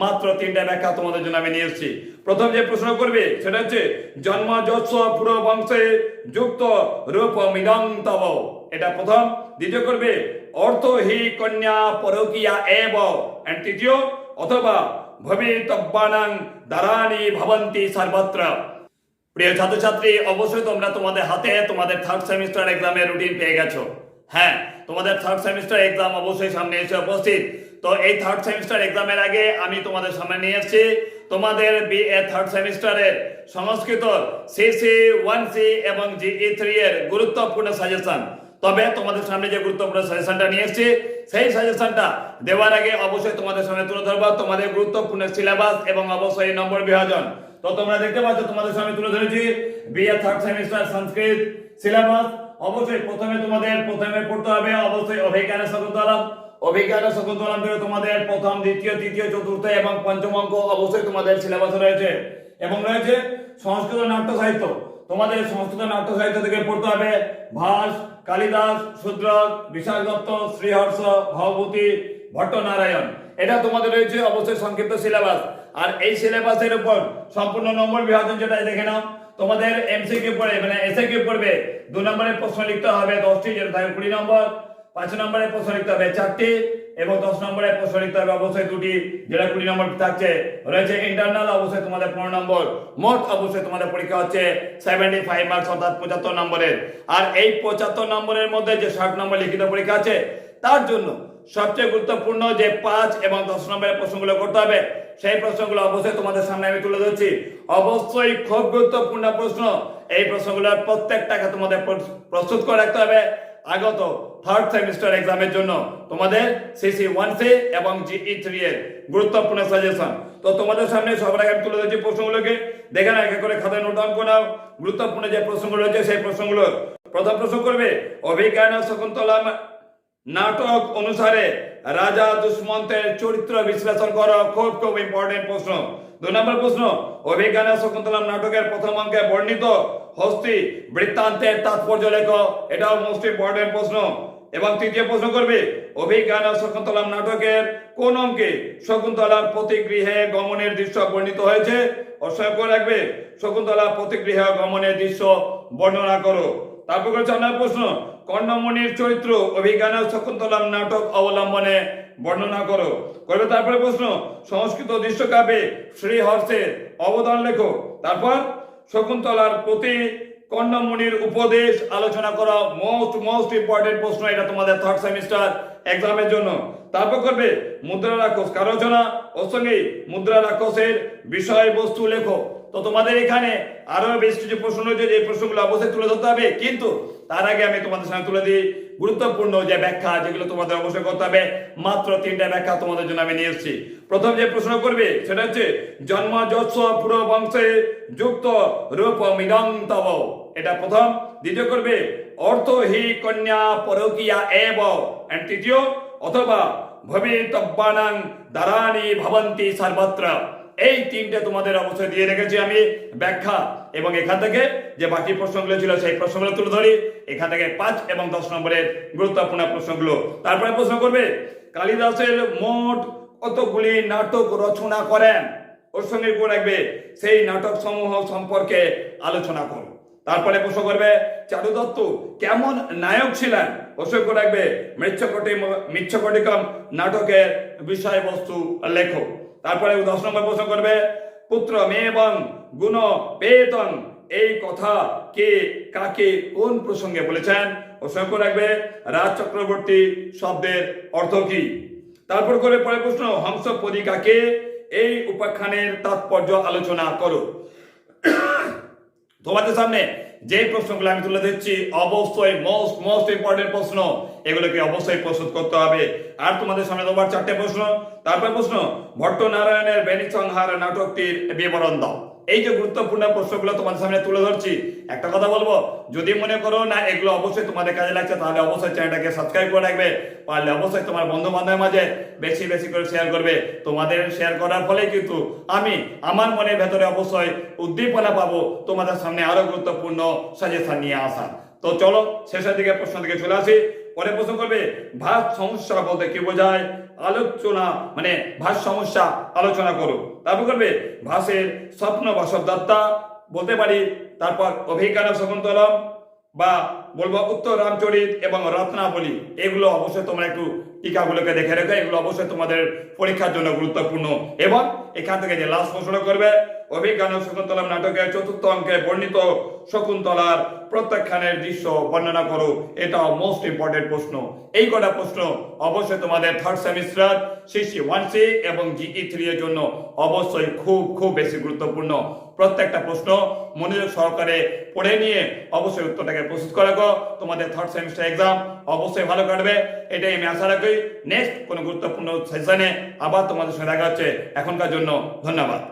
মাত্র তিনটা ব্যাখ্যা তোমাদের জন্য আমি নিয়ে এসেছি। প্রথম যে প্রশ্ন করবে, সেটা হচ্ছে জন্ম যৎস পুরো বংশে যুক্ত রূপ মিলং তব এটা প্রথম। দ্বিতীয় করবে, অর্থ হি কন্যা পরকিয়া এব এন্ড তৃতীয়, অথবা ভবিতব্যানাং দারানি ভবন্তি সর্বত্র প্রিয় ছাত্রছাত্রী, অবশ্যই তোমরা তোমাদের হাতে তোমাদের থার্ড সেমিস্টার এক্সামের রুটিন পেয়ে গেছো। হ্যাঁ তোমাদের থার্ড সেমিস্টার এক্সাম অবশ্যই সামনে এসে উপস্থিত। তো এই থার্ড সেমিস্টার এক্সামের আগে আমি তোমাদের সামনে নিয়ে এসেছি। তোমাদের বি এ থার্ড সেমিস্টারের সংস্কৃত সিসি ওয়ান সি এবং জিই থ্রি এর গুরুত্বপূর্ণ সাজেশন তবে তোমাদের সামনে যে গুরুত্বপূর্ণ সাজেশনটা নিয়ে এসেছি, সেই সাজেশনটা দেওয়ার আগে অবশ্যই তোমাদের সামনে তুলে ধরবো তোমাদের গুরুত্বপূর্ণ সিলেবাস এবং অবশ্যই নম্বর বিভাজন। তো তোমরা দেখতে পাচ্ছ, তোমাদের সামনে তুলে ধরেছি BA third semester Sanskrit syllabus অবশ্যই প্রথমে তোমাদের প্রথমে পড়তে হবে, অবশ্যই অভিজ্ঞানের শকুন্তলম অভিজ্ঞানের শকুন্তলম থেকে তোমাদের প্রথম, দ্বিতীয়, তৃতীয়, চতুর্থ এবং পঞ্চম অঙ্ক অবশ্যই তোমাদের সিলেবাসে রয়েছে। এবং রয়েছে সংস্কৃত নাট্য সাহিত্য। তোমাদের সংস্কৃত নাট্য সাহিত্য থেকে পড়তে হবে ভাস, কালিদাস, শূদ্রক বিশাল দত্ত শ্রীহর্ষ ভবভূতি ভট্টনারায়ণ। এটা তোমাদের রয়েছে অবশ্যই সংক্ষিপ্ত সিলেবাস আর এই সিলেবাসের উপর সম্পূর্ণ নম্বর বিভাজন যেটা দেখে নাও। তোমাদের এমসিকিউ পড়ে মানে এসএকিউ পড়বে। দু নম্বরের প্রশ্ন লিখতে হবে, দশটি যেটা থাকবে কুড়ি নম্বর। পাঁচ নম্বরের প্রশ্ন লিখতে হবে চারটি এবং দশ নম্বরের প্রশ্ন লিখতে হবে অবশ্যই দুটি, যেটা কুড়ি নম্বর থাকছে। রয়েছে ইন্টারনাল অবশ্যই তোমাদের পনেরো নম্বর। মোট অবশ্যই তোমাদের পরীক্ষা হচ্ছে সেভেন্টি ফাইভ মার্কস অর্থাৎ পঁচাত্তর নম্বরের। আর এই পঁচাত্তর নম্বরের মধ্যে যে ষাট নম্বর লিখিত পরীক্ষা আছে, তার জন্য সবচেয়ে গুরুত্বপূর্ণ যে পাঁচ এবং দশ নম্বরের প্রশ্নগুলো করতে হবে, সেই প্রশ্নগুলো অবশ্যই তোমাদের সামনে আমি তুলে ধরছি। অবশ্যই খুব গুরুত্বপূর্ণ প্রশ্ন, এই প্রশ্নগুলোর প্রত্যেকটাকে তোমাদের প্রস্তুত করে রাখতে হবে। আগত থার্ড সেমিস্টার এক্সামের জন্য তোমাদের সিসি ওয়ান সি এবং জিই থ্রি এর গুরুত্বপূর্ণ সাজেশন তো তোমাদের সামনে সবার আগে তুলে ধরছি প্রশ্নগুলোকে। দেখে না এক করে খাতায় নোট ডাউন করে গুরুত্বপূর্ণ যে প্রশ্নগুলো রয়েছে, সেই প্রশ্নগুলো। প্রথম প্রশ্ন করবে, অভিজ্ঞান শকুন্তলা নাটক অনুসারে রাজা দুষ্মন্তের চরিত্র বিশ্লেষণ করো। খুব খুব ইম্পর্টেন্ট প্রশ্ন। দুই নম্বর প্রশ্ন, অভিজ্ঞান শকুন্তলাম নাটকের প্রথম অঙ্কে বর্ণিত হস্তি বৃত্তান্তের তাৎপর্য লেখো। এটাও মোস্ট ইম্পর্টেন্ট প্রশ্ন। এবং তৃতীয় প্রশ্ন করবে, অভিজ্ঞান শকুন্তলাম নাটকের কোন অঙ্কে শকুন্তলার প্রতিগৃহে গমনের দৃশ্য বর্ণিত হয়েছে? অসহায় রাখবে শকুন্তলা প্রতিগৃহে গমনের দৃশ্য বর্ণনা করো। তারপর করে চার নম্বর প্রশ্ন, কর্ণমণির চরিত্র অভিজ্ঞান শকুন্তলাম নাটক অবলম্বনে বর্ণনা করো। করবে তারপরে প্রশ্ন, সংস্কৃত দৃশ্যকাব্যে শ্রীহর্ষের অবদান লেখো। তারপর, শকুন্তলার প্রতি কর্ণমণির উপদেশ আলোচনা করা মোস্ট মোস্ট ইম্পর্টেন্ট প্রশ্ন, এটা তোমাদের থার্ড সেমিস্টার এক্সামের জন্য। তারপর করবে মুদ্রা রাক্ষস। কারোচনা ওর সঙ্গে মুদ্রা রাক্ষসের বিষয়বস্তু লেখো। তো তোমাদের এখানে আরও বেশ কিছু প্রশ্ন রয়েছে, যে প্রশ্নগুলো অবশ্যই তুলে ধরতে হবে। কিন্তু তার আগে আমি তোমাদের সামনে তুলে দিই গুরুত্বপূর্ণ যে ব্যাখ্যা, যেগুলো তোমাদের অবশ্যই করতে হবে। মাত্র তিনটা ব্যাখ্যা তোমাদের জন্য আমি নিয়ে এসেছি। প্রথম যে প্রশ্ন করবে, সেটা হচ্ছে জন্ম যৎস পুরো বংশে যুক্ত রূপ মিলং তব। এটা প্রথম। দ্বিতীয় করবে, অর্থ হি কন্যা পরকিয়া এব। এন্ড তৃতীয়, অথবা ভবিতব্যানাং দারানি ভবন্তি সর্বত্র। এই তিনটে তোমাদের অবশ্যই দিয়ে রেখেছি আমি ব্যাখ্যা। এবং এখান থেকে যে বাকি প্রশ্নগুলো ছিল, সেই প্রশ্নগুলো তুলে ধরি। এখান থেকে পাঁচ এবং দশ নম্বরের গুরুত্বপূর্ণ প্রশ্নগুলো। তারপরে প্রশ্ন করবে, কালিদাসের মোট কতগুলি নাটক রচনা করেন? ওর সঙ্গে রাখবে, সেই নাটক সমূহ সম্পর্কে আলোচনা করো। তারপরে প্রশ্ন করবে, চারু দত্ত, কেমন নায়ক ছিলেন? করে রাখবে, মৃচ্ছকটি মিচ্ছকটিকম নাটকের বিষয়বস্তু লেখো তারপরে দশ নম্বর প্রশ্ন করবে পুত্র মেয়ে এবং গুণ পেতন এই কথা কে, কাকে, কোন প্রসঙ্গে বলেছেন? করে রাখবে, রাজ চক্রবর্তী শব্দের অর্থ কি? তারপর করে পরে প্রশ্ন, হংস পদিকাকে এই উপাখ্যানের তাৎপর্য আলোচনা করো। তোমাদের সামনে যে প্রশ্নগুলো আমি তুলে দিচ্ছি অবশ্যই মোস্ট মোস্ট ইম্পর্টেন্ট প্রশ্ন। এগুলোকে অবশ্যই প্রস্তুত করতে হবে। আর তোমাদের সামনে তোমার চারটে প্রশ্ন। তারপর প্রশ্ন, ভট্টনারায়ণের বেনি সংহার নাটকটির বিবরণ দাও। এই যে গুরুত্বপূর্ণ প্রশ্নগুলো তোমাদের সামনে তুলে ধরছি, একটা কথা বলব, যদি মনে করো না এগুলো অবশ্যই তোমাদের কাজে লাগছে, তাহলে অবশ্যই চ্যানেলটাকে সাবস্ক্রাইব করে রাখবে, পারলে অবশ্যই তোমার বন্ধু বান্ধবের মাঝে বেশি বেশি করে শেয়ার করবে। তোমাদের শেয়ার করার ফলে কিন্তু আমি আমার মনের ভেতরে অবশ্যই উদ্দীপনা পাবো, তোমাদের সামনে আরও গুরুত্বপূর্ণ সাজেশন নিয়ে আসা তো চলো, শেষের দিকে প্রশ্ন দিকে চলে আসি। পরে প্রশ্ন করবে, ভাত সমস্যা বলতে কি বোঝায়? আলোচনা মানে ভাত সমস্যা আলোচনা করো। তারপর করবে, ভাসের স্বপ্ন বা শব্দাত্মা বলতে পারি তারপর অভিজ্ঞান শকুন্তলম বা বলব উত্তর রামচরিত এবং রত্নাবলী, এগুলো অবশ্যই তোমরা একটু টিকাগুলোকে দেখে রেখো, এগুলো অবশ্যই তোমাদের পরীক্ষার জন্য গুরুত্বপূর্ণ। এবং এখান থেকে যে লাস্ট প্রশ্ন করবে অভিজ্ঞান শকুন্তলম নাটকের চতুর্থ অঙ্কে বর্ণিত শকুন্তলার প্রত্যাখ্যানের দৃশ্য বর্ণনা করো। এটা মোস্ট ইম্পর্টেন্ট প্রশ্ন। এই কটা প্রশ্ন অবশ্যই তোমাদের third semester CC one C এবং জিই থ্রি এর জন্য অবশ্যই খুব খুব বেশি গুরুত্বপূর্ণ। প্রত্যেকটা প্রশ্ন মনোযোগ সহকারে পড়ে নিয়ে অবশ্যই উত্তরটাকে প্রস্তুত করে তোমাদের থার্ড সেমিস্টার এক্সাম অবশ্যই ভালো কাটবে। এটাই আমি আশা রাখি। নেক্সট কোনো গুরুত্বপূর্ণ সেশনে আবার তোমাদের সঙ্গে দেখা হচ্ছে। এখনকার জন্য ধন্যবাদ।